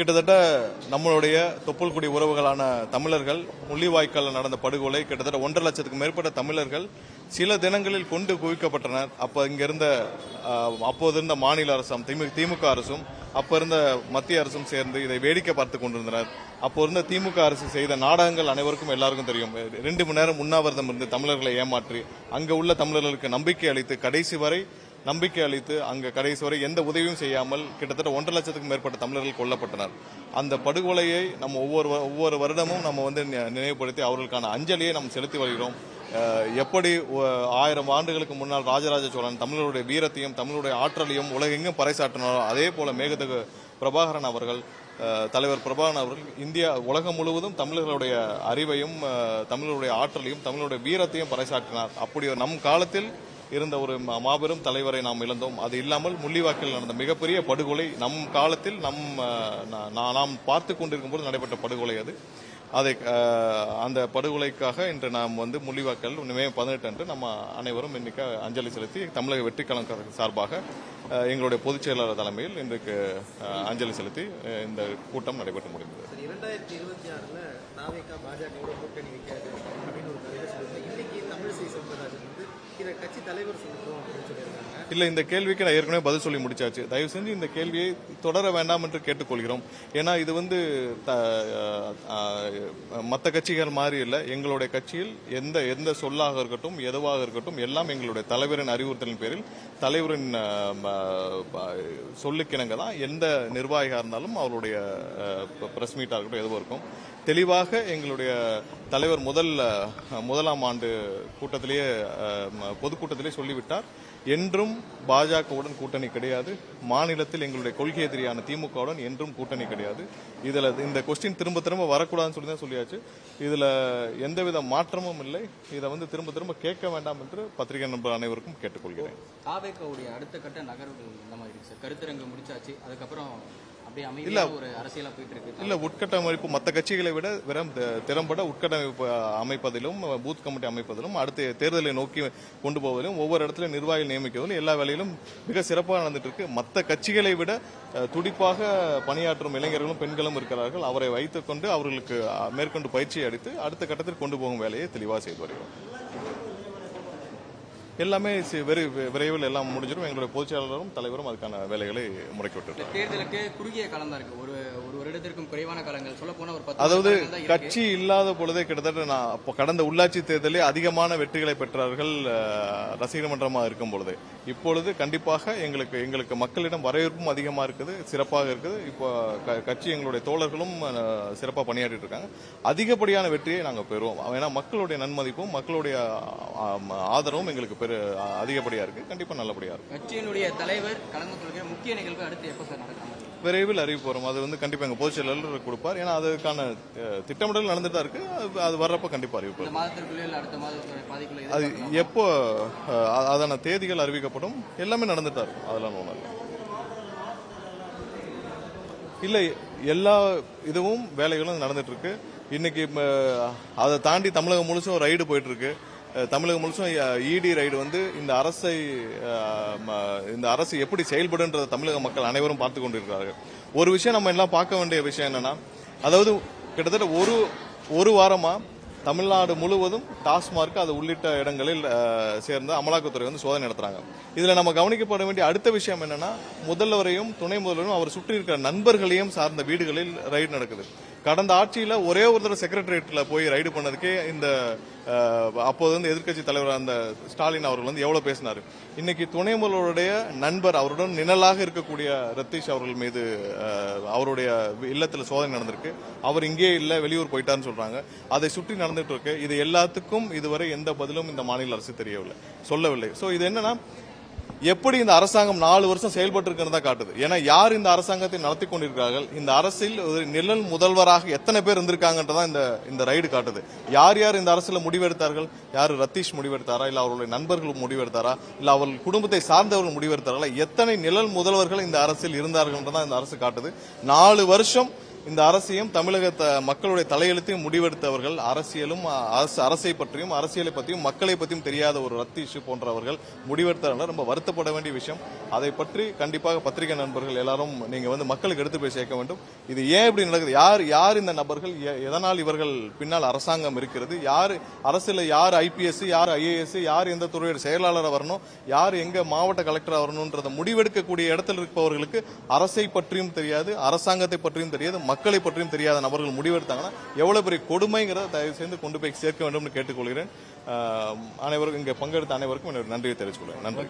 கிட்டத்தட்ட நம்மளுடைய தொப்புள்குடி உறவுகளான தமிழர்கள் முள்ளிவாய்க்காலில் நடந்த படுகொலை கிட்டத்தட்ட ஒன்றரை லட்சத்துக்கு மேற்பட்ட தமிழர்கள் சில தினங்களில் கொண்டு குவிக்கப்பட்டனர். அப்ப இங்கிருந்த அப்போது இருந்த மாநில அரசும் திமு- திமுக அரசும் அப்ப இருந்த மத்திய அரசும் சேர்ந்து இதை வேடிக்கை பார்த்து கொண்டிருந்தனர். அப்போ இருந்த திமுக அரசு செய்த நாடகங்கள் அனைவருக்கும் எல்லாருக்கும் தெரியும். ரெண்டு மணி நேரம் உண்ணாவிரதம் இருந்து தமிழர்களை ஏமாற்றி அங்கே உள்ள தமிழர்களுக்கு நம்பிக்கை அளித்து கடைசி வரை நம்பிக்கை அளித்து அங்கே கடைசி வரை எந்த உதவியும் செய்யாமல் கிட்டத்தட்ட ஒன்றரை லட்சத்துக்கும் மேற்பட்ட தமிழர்கள் கொல்லப்பட்டனர். அந்த படுகொலையை நம்ம ஒவ்வொரு வ- ஒவ்வொரு வருடமும் நம்ம வந்து நி- நினைவுபடுத்தி அவர்களுக்கான அஞ்சலியை நம்ம செலுத்தி வருகிறோம். எப்படி ஆயிரம் ஆண்டுகளுக்கு முன்னால் ராஜராஜ சோழன் தமிழருடைய வீரத்தையும் தமிழருடைய ஆற்றலையும் உலகெங்கும் பறைசாற்றினாரோ அதே போல மேகதகு பிரபாகரன் அவர்கள் தலைவர் பிரபாகரன் அவர்கள் இந்தியா உலகம் முழுவதும் தமிழர்களுடைய அறிவையும் தமிழருடைய ஆற்றலையும் தமிழருடைய வீரத்தையும் பறைசாற்றினார். அப்படி ஒரு நம் காலத்தில் இருந்த ஒரு மா- மாபெரும் தலைவரை நாம் இழந்தோம். அது இல்லாமல் முள்ளிவாக்கில் நடந்த மிகப்பெரிய படுகொலை நம் காலத்தில் நம் நாம் பார்த்து கொண்டிருக்கும் போது நடைபெற்ற படுகொலை அது. அதை அந்த படுகொலைக்காக இன்று நாம் வந்து முள்ளிவாக்கல் மே பதினெட்டு அன்று நம்ம அனைவரும் இன்னைக்கு அஞ்சலி செலுத்தி தமிழக வெற்றி கழகம் சார்பாக எங்களுடைய பொதுச் செயலாளர் தலைமையில் இன்றைக்கு அஞ்சலி செலுத்தி இந்த கூட்டம் நடைபெற்று முடிந்தது. இரண்டாயிரத்தி இருபத்தி ஆறுல பாஜக கூட்டணி அப்படின்னு ஒரு கருத்தை சொல்லிட்டு இன்னைக்கு தமிழிசை சவுந்தரராஜன் வந்து இதை கட்சி தலைவர் சொல்லட்டும் அப்படின்னு சொல்லியிருக்காங்க இல்ல இந்த கேள்விக்கு நான் ஏற்கனவே பதில் சொல்லி முடிச்சாச்சு. தயவு செஞ்சு இந்த கேள்வியை தொடர வேண்டாம் என்று கேட்டுக்கொள்கிறோம். ஏன்னா இது வந்து மற்ற கட்சிகள் மாதிரி இல்லை. எங்களுடைய கட்சியில் எந்த எந்த சொல்லாக இருக்கட்டும் எதுவாக இருக்கட்டும் எல்லாம் எங்களுடைய தலைவரின் அறிவுறுத்தலின் பேரில் தலைவரின் சொல்லுக்கிணங்க தான் எந்த நிர்வாகியாக இருந்தாலும் அவருடைய பிரஸ் மீட்டாக இருக்கட்டும் எதுவும் இருக்கும் தெளிவாக எங்களுடைய தலைவர் முதல் முதலாம் ஆண்டு கூட்டத்திலேயே ம- பொதுக்கூட்டத்திலே சொல்லிவிட்டார். என்றும் பாஜகவுடன் கூட்டணி கிடையாது. மாநிலத்தில் எங்களுடைய கொள்கை எதிரியான திமுகவுடன் என்றும் கூட்டணி கிடையாது. இதில் இந்த கொஸ்டின் திரும்ப திரும்ப வரக்கூடாதுன்னு சொல்லி தான் சொல்லியாச்சு. இதில் எந்தவித மாற்றமும் இல்லை. இதை வந்து திரும்ப திரும்ப கேட்க வேண்டாம் என்று பத்திரிகை நண்பர் அனைவருக்கும் கேட்டுக்கொள்கிறேன். அடுத்த கட்ட நகர்வுகள் இந்த மாதிரி கருத்தரங்கு முடிச்சாச்சு. அதுக்கப்புறம் இருக்கு இல்ல உட்கட்டமைப்பு மற்ற கட்சிகளை விட வெறும் திறம்பட உட்கட்டமைப்பு அமைப்பதிலும் பூத் கமிட்டி அமைப்பதிலும் அடுத்த தேர்தலை நோக்கி கொண்டு போவதிலும் ஒவ்வொரு இடத்துல நிர்வாகிகள் நியமிப்பதிலும் எல்லா வேலையிலும் மிக சிறப்பாக நடந்துட்டு இருக்கு. மற்ற கட்சிகளை விட துடிப்பாக பணியாற்றும் இளைஞர்களும் பெண்களும் இருக்கிறார்கள். அவரை வைத்துக்கொண்டு அவர்களுக்கு மேற்கொண்டு பயிற்சி அளித்து அடுத்த கட்டத்தில் கொண்டு போகும் வேலையை தெளிவாக செய்து வருகிறோம். எல்லாமே சி- விரை- விரைவில் எல்லாம் முடிஞ்சிடும் எங்களுடைய பொதுச்செயலாளரும் தலைவரும் அதுக்கான வேலைகளை முடக்கி விட்டுருக்காங்க தேர்தலுக்கு குறுகிய காலம் தான் இருக்கு. ஒரு குறைவான காலங்கள். சொல்ல போனா ஒரு அதாவது. கட்சி இல்லாத பொழுதே கிட்டத்தட்ட நான் அப்போ கடந்த உள்ளாட்சி தேர்தலில் அதிகமான வெற்றிகளை பெற்றார்கள் ரசிகர் மன்றமாக இருக்கும் பொழுது. இப்பொழுது கண்டிப்பாக எங்களுக்கு எங்களுக்கு மக்களிடம் வரவேற்பும் அதிகமாக இருக்குது சிறப்பாக இருக்குது. இப்போ கட்சி எங்களுடைய தோழர்களும் சிறப்பாக பணியாற்றிட்டு இருக்காங்க. அதிகப்படியான வெற்றியை நாங்கள் பெறுவோம். ஏன்னா மக்களுடைய நன்மதிப்பும் மக்களுடைய ஆதரவும் எங்களுக்கு பெரு அதிகப்படியாக இருக்கு. கண்டிப்பாக நல்லபடியாக இருக்கும். கட்சியினுடைய தலைவர் கலந்து கொள்கிற முக்கிய நிகழ்வு அடுத்து எப்போ சார் நடக்காம விரைவில் அறிவிப்பு வரும். அது வந்து கண்டிப்பாக எங்கள் பொதுச் செயலாளர் கொடுப்பார். ஏன்னா அதுக்கான திட்டமிடல் நடந்துட்டு தான் இருக்கு. அது- வர்றப்ப கண்டிப்பாக அறிவிப்பு இந்த மாதத்திற்குள்ளே இல்ல அடுத்த மாதத்துடைய பாதிக்குள்ள அது. எப்போ அதான தேதிகள் அறிவிக்கப்படும். எல்லாமே நடந்துட்டா இருக்கும். அதெல்லாம் ஒன்றும் இல்லை. இல்லை எல்லா இதுவும் வேலைகளும் நடந்துட்டு இருக்கு. இன்னைக்கு அதை தாண்டி தமிழகம் முழுசும் ரைடு போயிட்டு இருக்கு. தமிழகம் முழுசும் இடி ரைடு வந்து இந்த அரசை ம, இந்த அரசு எப்படி செயல்படுன்றத தமிழக மக்கள் அனைவரும் பார்த்து கொண்டிருக்கிறார்கள். ஒரு விஷயம் நம்ம எல்லாம் பார்க்க வேண்டிய விஷயம் என்னன்னா அதாவது கிட்டத்தட்ட ஒரு ஒரு வாரமா தமிழ்நாடு முழுவதும் டாஸ்மார்க் அது உள்ளிட்ட இடங்களில் சேர்ந்த அமலாக்கத்துறை வந்து சோதனை நடத்துறாங்க. இதுல நம்ம கவனிக்கப்பட வேண்டிய அடுத்த விஷயம் என்னன்னா முதல்வரையும் துணை முதல்வரையும் அவர் சுற்றி இருக்கிற நண்பர்களையும் சார்ந்த வீடுகளில் ரைடு நடக்குது. கடந்த ஆட்சியில் ஒரே ஒரு தடவை செக்ரட்டரியேட்டில் போய் ரைடு பண்ணதுக்கே இந்த அப்போது வந்து எதிர்க்கட்சி தலைவர் அந்த ஸ்டாலின் அவர்கள் வந்து எவ்வளோ பேசினார். இன்னைக்கு துணை முதல்வருடைய நண்பர் அவருடன் நிழலாக இருக்கக்கூடிய ரத்தீஷ் அவர்கள் மீது அவருடைய இல்லத்தில் சோதனை நடந்திருக்கு. அவர் இங்கே இல்லை வெளியூர் போயிட்டார்னு சொல்கிறாங்க அதை சுற்றி நடந்துட்டு இருக்கு. இது எல்லாத்துக்கும் இதுவரை எந்த பதிலும் இந்த மாநில அரசு தெரியவில்லை. சொல்லவில்லை. ஸோ இது என்னன்னா எப்படி இந்த அரசாங்கம் நாலு வருஷம் செயல்பட்டு இருக்கிறதா தான் காட்டுது. ஏன்னா யார் இந்த அரசாங்கத்தை நடத்தி கொண்டிருக்கிறார்கள்? இந்த அரசில் ஒரு நிழல் முதல்வராக எத்தனை பேர் இருந்திருக்காங்கன்றதான் இந்த இந்த ரைடு காட்டுது. யார் யார் இந்த அரசில் முடிவெடுத்தார்கள்? யார் ரத்தீஷ் முடிவெடுத்தாரா? இல்லை அவருடைய நண்பர்கள் முடிவெடுத்தாரா? இல்லை அவர்கள் குடும்பத்தை சார்ந்தவர்கள் முடிவெடுத்தார்களா? எத்தனை நிழல் முதல்வர்கள் இந்த அரசில் இருந்தார்கள்ன்றதான் இந்த அரசு காட்டுது. நாலு வருஷம் இந்த அரசையும் தமிழக மக்களுடைய தலையெழுத்தையும் முடிவெடுத்தவர்கள் அரசியலும் அரசு அரசை பற்றியும் அரசியலை பற்றியும் மக்களை பற்றியும் தெரியாத ஒரு ரத்து இஷ்யூ போன்றவர்கள் முடிவெடுத்தவர்கள் ரொம்ப வருத்தப்பட வேண்டிய விஷயம். அதை பற்றி கண்டிப்பாக பத்திரிகை நண்பர்கள் எல்லாரும் நீங்க வந்து மக்களுக்கு எடுத்து போய் சேர்க்க வேண்டும். இது ஏன் இப்படி நடக்குது? யார் யார் இந்த நபர்கள்? எ- எதனால் இவர்கள் பின்னால் அரசாங்கம் இருக்கிறது? யார் அரசில் யார் ஐபிஎஸ் யார் ஐஏஎஸ் யார் எந்த துறையோட செயலாளராக வரணும்? யார் எங்க மாவட்ட கலெக்டராக வரணுன்றதை முடிவெடுக்கக்கூடிய இடத்துல இருப்பவர்களுக்கு அரசை பற்றியும் தெரியாது அரசாங்கத்தை பற்றியும் தெரியாது மக்களை பற்றியும் தெரியாத நபர்கள் முடிவெடுத்தாங்கன்னா எவ்வளவு பெரிய கொடுமைங்கிறத தயவு செய்து கொண்டு போய் சேர்க்க வேண்டும் என்று கேட்டுக்கொள்கிறேன் அனைவருக்கும் இங்கே பங்கெடுத்த அனைவருக்கும் என்னோட நன்றியை தெரிவித்துக் கொள்கிறேன். நன்றி.